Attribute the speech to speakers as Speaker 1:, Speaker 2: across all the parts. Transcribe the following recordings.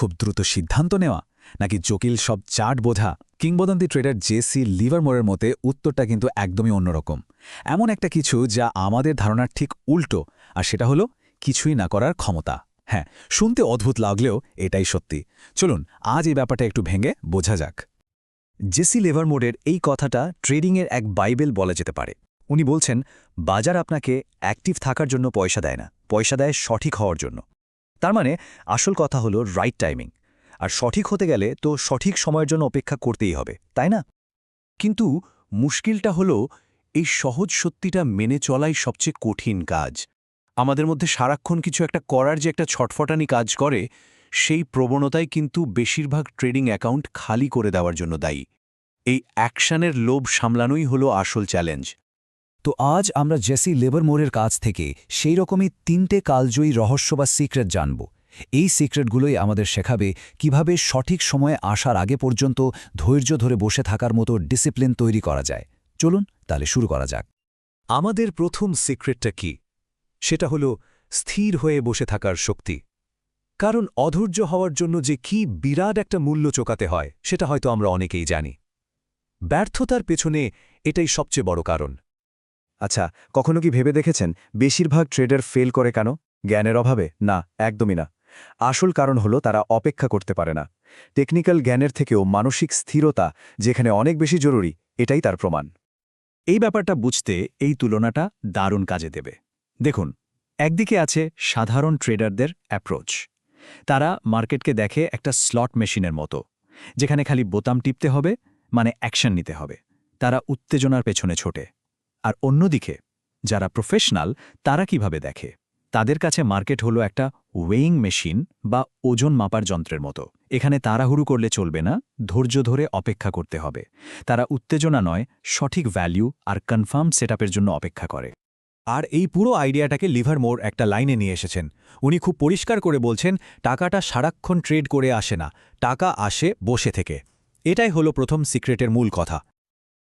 Speaker 1: খুব দ্রুত সিদ্ধান্ত নেওয়া, নাকি জটিল সব চার্ট বোঝা, কিংবদন্তি ট্রেডার জেসি লিভারমোরের মতে উত্তরটা কিন্তু একদমই অন্যরকম। এমন একটা কিছু যা আমাদের ধারণার ঠিক উল্টো, আর সেটা হলো কিছুই না করার ক্ষমতা। হ্যাঁ শুনতে অদ্ভুত লাগলেও এটাই সত্যি। চলুন, আজ এই ব্যাপারটা একটু ভেঙে বোঝা যাক। জেসি লেভারমোডের এই কথাটা ট্রেডিংয়ের এক বাইবেল বলা যেতে পারে। উনি বলছেন, বাজার আপনাকে অ্যাক্টিভ থাকার জন্য পয়সা দেয় না। পয়সা দেয় সঠিক হওয়ার জন্য। তার মানে আসল কথা হলো রাইট টাইমিং আর সঠিক হতে গেলে তো সঠিক সময়ের জন্য অপেক্ষা করতেই হবে, তাই না?
Speaker 2: কিন্তু মুশকিলটা হলো এই সহজ সত্যিটা মেনে চলাই সবচেয়ে কঠিন কাজ। আমাদের মধ্যে সারাক্ষণ কিছু একটা করার যে একটা ছটফটানি কাজ করে, সেই প্রবণতাই কিন্তু বেশিরভাগ ট্রেডিং অ্যাকাউন্ট খালি করে দেওয়ার জন্য দায়ী। এই অ্যাকশানের লোভ সামলানোই হলো আসল চ্যালেঞ্জ।
Speaker 1: তো আজ আমরা জেসি লেবারমোরের কাছ থেকে সেই রকমই তিনটে কালজয়ী রহস্য বা সিক্রেট জানব। এই সিক্রেটগুলোই আমাদের শেখাবে কীভাবে সঠিক সময়ে আসার আগে পর্যন্ত ধৈর্য ধরে বসে থাকার মতো ডিসিপ্লিন তৈরি করা যায়। চলুন তাহলে শুরু করা যাক।
Speaker 2: আমাদের প্রথম সিক্রেটটা কি? সেটা হলো স্থির হয়ে বসে থাকার শক্তি। কারণ অধৈর্য হওয়ার জন্য যে কি বিরাট একটা মূল্য চোকাতে হয়, সেটা হয়তো আমরা অনেকেই জানি। ব্যর্থতার পেছনে এটাই সবচেয়ে বড় কারণ।
Speaker 3: আচ্ছা কখনো কি ভেবে দেখেছেন, বেশিরভাগ ট্রেডার ফেল করে কেন? জ্ঞানের অভাবে? না, একদমই না। আসল কারণ হলো তারা অপেক্ষা করতে পারে না। টেকনিক্যাল জ্ঞানের থেকেও মানসিক স্থিরতা, যেখানে অনেক বেশি জরুরি, এটাই তার প্রমাণ।
Speaker 1: এই ব্যাপারটা বুঝতে এই তুলনাটা দারুণ কাজে দেবে। দেখুন, একদিকে আছে সাধারণ ট্রেডারদের অ্যাপ্রোচ। তারা মার্কেটকে দেখে একটা স্লট মেশিনের মতো, যেখানে খালি বোতাম টিপতে হবে মানে অ্যাকশন নিতে হবে। তারা উত্তেজনার পেছনে ছোটে। আর অন্যদিকে, যারা প্রফেশনাল তারা কীভাবে দেখে? তাদের কাছে মার্কেট হলো একটা ওয়েইং মেশিন বা ওজন মাপার যন্ত্রের মতো। এখানে তাড়াহুড়ু করলে চলবে না, ধৈর্য ধরে অপেক্ষা করতে হবে। তারা উত্তেজনা নয়, সঠিক ভ্যালু আর কনফার্ম সেটআপের জন্য অপেক্ষা করে।
Speaker 4: আর এই পুরো আইডিয়াটাকে লিভারমোর একটা লাইনে নিয়ে এসেছেন। উনি খুব পরিষ্কার করে বলছেন, টাকাটা সারাক্ষণ ট্রেড করে আসে না, টাকা আসে বসে থেকে। এটাই হলো প্রথম সিক্রেটের মূল কথা।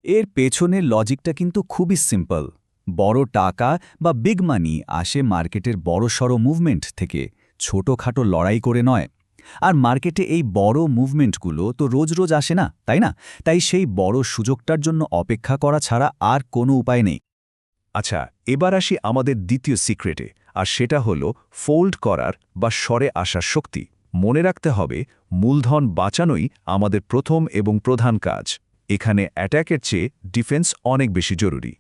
Speaker 1: এর পেছনের লজিকটা কিন্তু খুবই সিম্পল। বড় টাকা বা বিগ মানি আসে মার্কেটের বড়সড় মুভমেন্ট থেকে, ছোটখাটো লড়াই করে নয়। আর মার্কেটে এই বড় মুভমেন্টগুলো তো রোজ রোজ আসে না, তাই না? তাই সেই বড় সুযোগটার জন্য অপেক্ষা করা ছাড়া আর কোনো উপায় নেই।
Speaker 3: আচ্ছা এবার আসি আমাদের দ্বিতীয় সিক্রেটে, আর সেটা হলো ফোল্ড করার বা স্বরে আসার শক্তি। মনে রাখতে হবে, মূলধন বাঁচানোই আমাদের প্রথম এবং প্রধান কাজ। এখানে অ্যাট্যাকের চেয়ে ডিফেন্স অনেক বেশি জরুরি।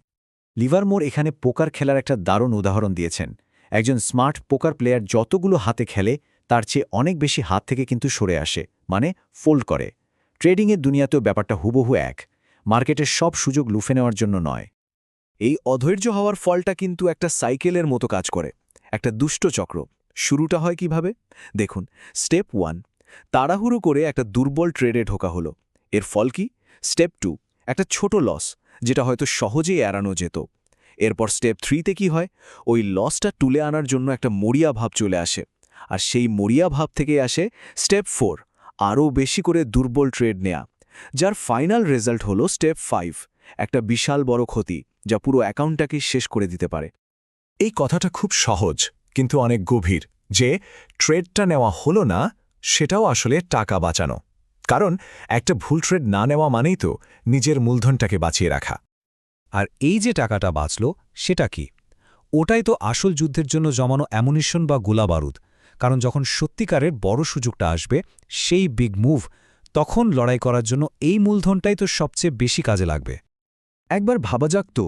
Speaker 4: লিভারমোর এখানে পোকার খেলার একটা দারুণ উদাহরণ দিয়েছেন। একজন স্মার্ট পোকার প্লেয়ার যতগুলো হাতে খেলে, তার চেয়ে অনেক বেশি হাত থেকে কিন্তু সরে আসে মানে ফোল্ড করে। ট্রেডিংয়ের দুনিয়াতেও ব্যাপারটা হুবহু এক। মার্কেটের সব সুযোগ লুফে নেওয়ার জন্য নয়। এই অধৈর্য হওয়ার ফলটা কিন্তু একটা সাইকেলের মতো কাজ করে, একটা দুষ্ট চক্র। শুরুটা হয় কীভাবে? দেখুন, স্টেপ ওয়ান। তাড়াহুড়ো করে একটা দুর্বল ট্রেডে ঢোকা হলো। এর ফল কি? স্টেপ টু, একটা ছোট লস, যেটা হয়তো সহজেই এড়ানো যেত। এরপর স্টেপ থ্রিতে কি হয়? ওই লসটা তুলে আনার জন্য একটা মরিয়া ভাব চলে আসে। আর সেই মরিয়া ভাব থেকে আসে স্টেপ ফোর, আরও বেশি করে দুর্বল ট্রেড নেয়া, যার ফাইনাল রেজাল্ট হলো স্টেপ ফাইভ, একটা বিশাল বড় ক্ষতি, যা পুরো অ্যাকাউন্টটাকে শেষ করে দিতে পারে।
Speaker 2: এই কথাটা খুব সহজ, কিন্তু অনেক গভীর, যে ট্রেডটা নেওয়া হলো না, সেটাও আসলে টাকা বাঁচানো। কারণ একটা ভুল ট্রেড না নেওয়া মানেই তো নিজের মূলধনটাকে বাঁচিয়ে রাখা।
Speaker 4: আর এই যে টাকাটা বাঁচল, সেটা কি? ওটাই তো আসল যুদ্ধের জন্য জমানো অ্যামুনিশন বা গোলাবারুদ, কারণ যখন সত্যিকারের বড় সুযোগটা আসবে, সেই বিগ মুভ, তখন লড়াই করার জন্য এই মূলধনটাই তো সবচেয়ে বেশি কাজে লাগবে।
Speaker 3: একবার ভাবা যাক তো,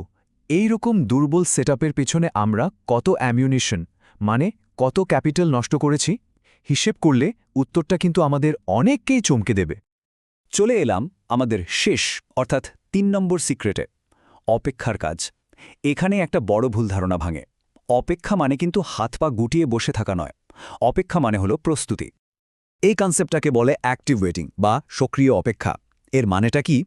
Speaker 3: এই রকম দুর্বল সেটআপের পেছনে আমরা কত অ্যামিউনিশন মানে কত ক্যাপিটাল নষ্ট করেছি? হিসেব করলে উত্তরটা কিন্তু আমাদের অনেককেই চমকে দেবে।
Speaker 1: চলে এলাম আমাদের শেষ, অর্থাৎ তিন নম্বর সিক্রেটে, অপেক্ষার কাজ। এখানে একটা বড় ভুল ধারণা ভাঙে। অপেক্ষা মানে কিন্তু হাত পা গুটিয়ে বসে থাকা নয়। অপেক্ষা মানে হলো প্রস্তুতি। এই কনসেপ্টটাকে বলে অ্যাক্টিভ ওয়েটিং বা সক্রিয় অপেক্ষা। এর মানেটা কি?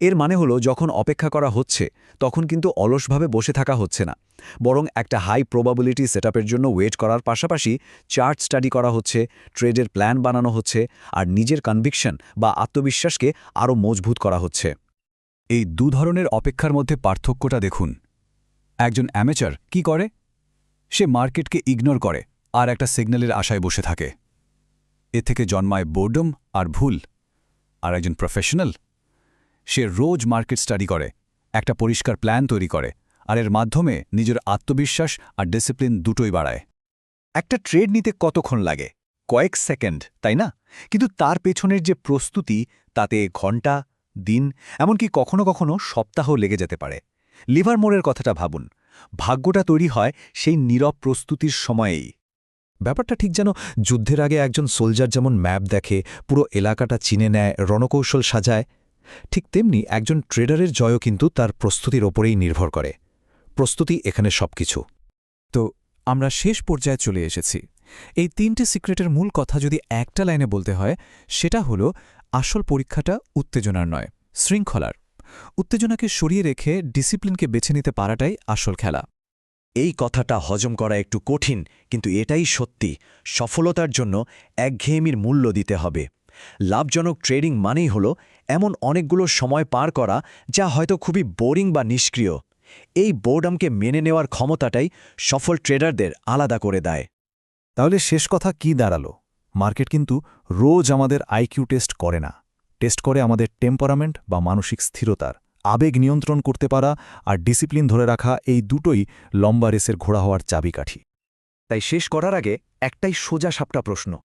Speaker 1: এর মানে হলো, যখন অপেক্ষা করা হচ্ছে, তখন কিন্তু অলসভাবে বসে থাকা হচ্ছে না। বরং একটা হাই প্রবাবিলিটি সেটআপের জন্য ওয়েট করার পাশাপাশি চার্ট স্টাডি করা হচ্ছে, ট্রেডের প্ল্যান বানানো হচ্ছে, আর নিজের কনভিকশন বা আত্মবিশ্বাসকে আরও মজবুত করা হচ্ছে। এই দু ধরনের অপেক্ষার মধ্যে পার্থক্যটা দেখুন। একজন অ্যামেচার কি করে? সে মার্কেটকে ইগনোর করে, আর একটা সিগন্যালের আশায় বসে থাকে। এ থেকে জন্মায় বোর্ডম আর ভুল। আর একজন প্রফেশনাল সে রোজ মার্কেট স্টাডি করে, একটা পরিষ্কার প্ল্যান তৈরি করে, আর এর মাধ্যমে নিজের আত্মবিশ্বাস আর ডিসিপ্লিন দুটোই বাড়ায়। একটা ট্রেড নিতে কতক্ষণ লাগে? কয়েক সেকেন্ড তাই না? কিন্তু তার পেছনের যে প্রস্তুতি, তাতে ঘণ্টা, দিন, এমনকি কখনো কখনো সপ্তাহ লেগে যেতে পারে। লিভারমোরের কথাটা ভাবুন। ভাগ্যটা তৈরি হয় সেই নীরব প্রস্তুতির সময়েই। ব্যাপারটা ঠিক যেন যুদ্ধের আগে একজন সোলজার যেমন ম্যাপ দেখে, পুরো এলাকাটা চিনে নেয়, রণকৌশল সাজায়। ঠিক তেমনি একজন ট্রেডারের জয়ও কিন্তু তার প্রস্তুতির ওপরেই নির্ভর করে। প্রস্তুতি এখানে সবকিছু। তো, আমরা শেষ পর্যায়ে চলে এসেছি। এই তিনটে সিক্রেটের মূল কথা যদি একটা লাইনে বলতে হয়, সেটা হলো, আসল পরীক্ষাটা উত্তেজনার নয়, শৃঙ্খলার। উত্তেজনাকে সরিয়ে রেখে ডিসিপ্লিনকে বেছে নিতে পারাটাই আসল খেলা।
Speaker 4: এই কথাটা হজম করা একটু কঠিন, কিন্তু এটাই সত্যি। সফলতার জন্য একঘেয়েমির মূল্য দিতে হবে। লাভজনক ট্রেডিং মানেই হল এমন অনেকগুলো সময় পার করা যা হয়তো খুবই বোরিং বা নিষ্ক্রিয়। এই বোর্ডামকে মেনে নেওয়ার ক্ষমতাটাই সফল ট্রেডারদের আলাদা করে দেয়।
Speaker 1: তাহলে শেষ কথা কি দাঁড়াল? মার্কেট কিন্তু রোজ আমাদের আইকিউ টেস্ট করে না। টেস্ট করে আমাদের টেম্পারামেন্ট বা মানসিক স্থিরতার। আবেগ নিয়ন্ত্রণ করতে পারা আর ডিসিপ্লিন ধরে রাখা এই দুটোই লম্বা রেসের ঘোড়া হওয়ার চাবিকাঠি।
Speaker 4: তাই শেষ করার আগে একটাই সোজা সাপটা প্রশ্ন,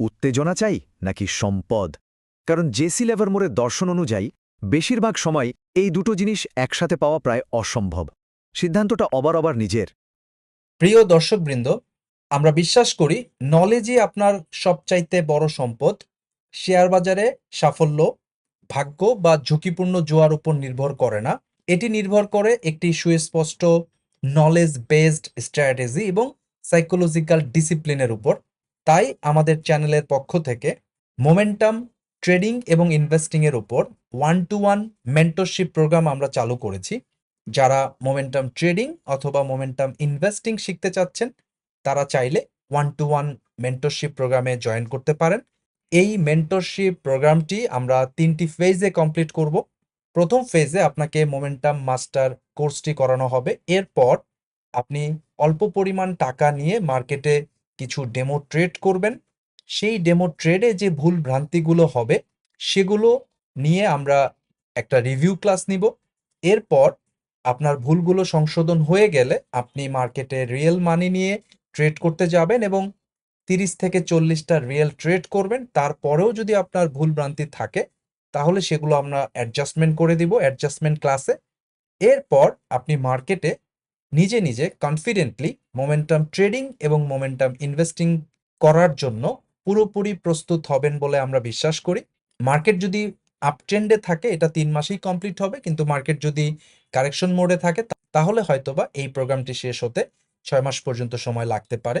Speaker 4: উত্তেজনা চাই নাকি সম্পদ? কারণ জেসি লেভারমোরের দর্শন অনুযায়ী বেশিরভাগ সময় এই দুটো জিনিস একসাথে পাওয়া প্রায় অসম্ভব। সিদ্ধান্তটা অবার অবার নিজের।
Speaker 5: প্রিয় দর্শকবৃন্দ, আমরা বিশ্বাস করি নলেজই আপনার সবচাইতে বড় সম্পদ। শেয়ার বাজারে সাফল্য ভাগ্য বা ঝুঁকিপূর্ণ জোয়ার উপর নির্ভর করে না। এটি নির্ভর করে একটি সুস্পষ্ট নলেজ বেসড স্ট্র্যাটেজি এবং সাইকোলজিক্যাল ডিসিপ্লিনের উপর। তাই আমাদের চ্যানেলের পক্ষ থেকে মোমেন্টাম ট্রেডিং এবং ইনভেস্টিংয়ের উপর one to one mentorship programme আমরা চালু করেছি। যারা মোমেন্টাম ট্রেডিং অথবা মোমেন্টাম ইনভেস্টিং শিখতে চাচ্ছেন, তারা চাইলে ওয়ান টু ওয়ান মেন্টরশিপ প্রোগ্রামে জয়েন করতে পারেন। এই মেন্টরশিপ প্রোগ্রামটি আমরা তিনটি ফেজে কমপ্লিট করব। প্রথম ফেজে আপনাকে মোমেন্টাম মাস্টার কোর্সটি করানো হবে। এরপর আপনি অল্প পরিমাণ টাকা নিয়ে মার্কেটে কিছু ডেমো ট্রেড করবেন। সেই ডেমো ট্রেডে যে ভুল ভ্রান্তিগুলো হবে, সেগুলো নিয়ে আমরা একটা রিভিউ ক্লাস নিব। এরপর আপনার ভুলগুলো সংশোধন হয়ে গেলে আপনি মার্কেটে রিয়েল মানি নিয়ে ট্রেড করতে যাবেন এবং তিরিশ থেকে চল্লিশটা রিয়েল ট্রেড করবেন, তারপরেও যদি আপনার ভুল ভ্রান্তি থাকে, তাহলে সেগুলো আমরা অ্যাডজাস্টমেন্ট করে দিব অ্যাডজাস্টমেন্ট ক্লাসে এরপর আপনি মার্কেটে নিজে নিজে কনফিডেন্টলি মোমেন্টাম ট্রেডিং এবং মোমেন্টাম ইনভেস্টিং করার জন্য পুরোপুরি প্রস্তুত হবেন বলে আমরা বিশ্বাস করি। মার্কেট যদি আপট্রেন্ডে থাকে, এটা তিন মাসেই কমপ্লিট হবে, কিন্তু মার্কেট যদি কারেকশন মোডে থাকে তাহলে হয়তোবা এই প্রোগ্রামটি শেষ হতে ছয় মাস পর্যন্ত সময় লাগতে পারে।